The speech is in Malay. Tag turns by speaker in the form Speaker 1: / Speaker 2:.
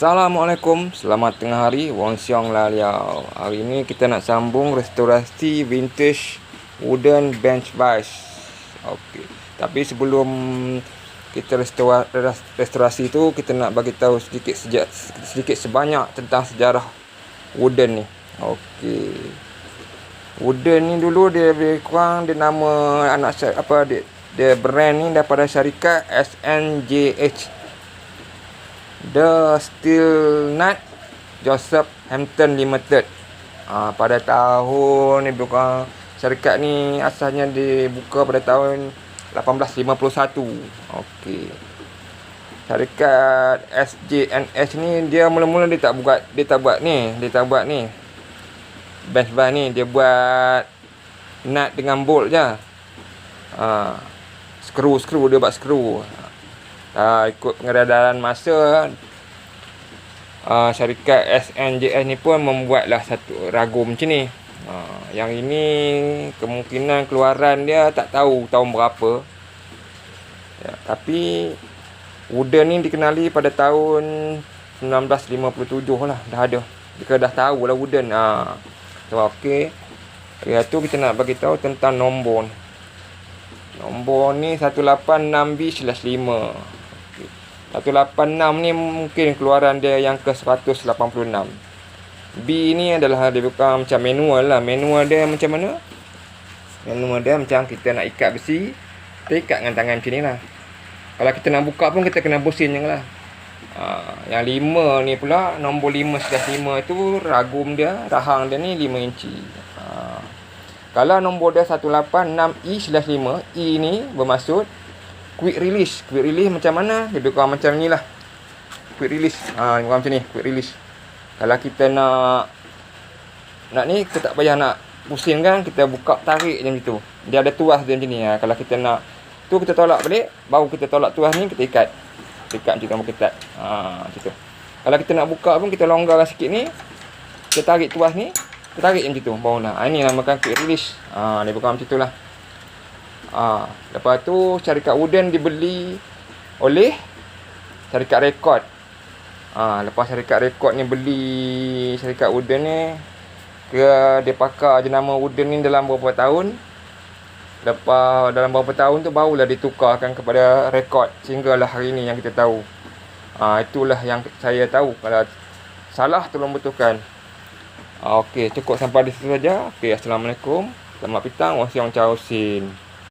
Speaker 1: Assalamualaikum, selamat tengah hari, Wong Siong Lah Liao. Hari ini kita nak sambung restorasi vintage wooden bench vase. Okey. Tapi sebelum kita restorasi, restorasi tu, kita nak bagi tahu sedikit sejak sedikit sebanyak tentang sejarah wooden ni. Okey. Wooden ni dulu dia lebih kurang dia nama anak apa dia, dia brand ni daripada syarikat SNJH The Steel Nut Joseph Hampton Limited. Ha, pada tahun ni bukan syarikat ni asalnya dibuka pada tahun 1851 okey. Syarikat SJNS ni dia mula-mula dia tak buat dia tak buat ni dia tak buat ni. Bench bar ni dia buat nut dengan bolt je. Ha, skru skru dia buat skru uh, ikut pengedaran masa uh, syarikat SNJS ni pun membuatlah satu ragum macam ni. Uh, yang ini kemungkinan keluaran dia tak tahu tahun berapa. Ya, tapi wooden ni dikenali pada tahun 1957 lah dah ada. Jika dah tahu lah wooden uh, so, ok Ya tu kita nak bagi tahu tentang nombor Nombor ni 186B/5 186 ni mungkin keluaran dia yang ke 186 B ni adalah dia bukan macam manual lah. Manual dia macam mana? Manual dia macam kita nak ikat besi kita ikat dengan tangan macam ni lah. Kalau kita nak buka pun kita kena busin je lah. Ha, yang 5 ni pula nombor 5 sudah 5 tu ragum dia rahang dia ni 5 inci. Ha. kalau nombor dia 186E/5 E ni bermaksud quick release. Quick release macam mana? Lebih kurang macam ni lah quick release. Ha, lebih macam ni. Quick release. Kalau kita nak nak ni kita tak payah nak pusing kan kita buka tarik macam tu. Dia ada tuas dia macam ni. Ha. kalau kita nak tu kita tolak balik. Baru kita tolak tuas ni kita ikat. Kita ikat macam tu kita ha, macam tu. Kalau kita nak buka pun kita longgarkan sikit ni. Kita tarik tuas ni kita tarik macam tu baru lah. Ha, ini namakan quick release. Ha, dia bukan macam tu lah Ha, lepas tu syarikat wooden dibeli oleh syarikat rekod. Ha, lepas syarikat rekod ni beli syarikat wooden ni ke dia pakar jenama wooden ni dalam beberapa tahun. Lepas dalam beberapa tahun tu barulah ditukarkan kepada rekod sehinggalah hari ni yang kita tahu. Ha, itulah yang saya tahu kalau salah tolong betulkan. Ha, Okey, cukup sampai di situ saja. Okey, assalamualaikum. Selamat petang. Sin.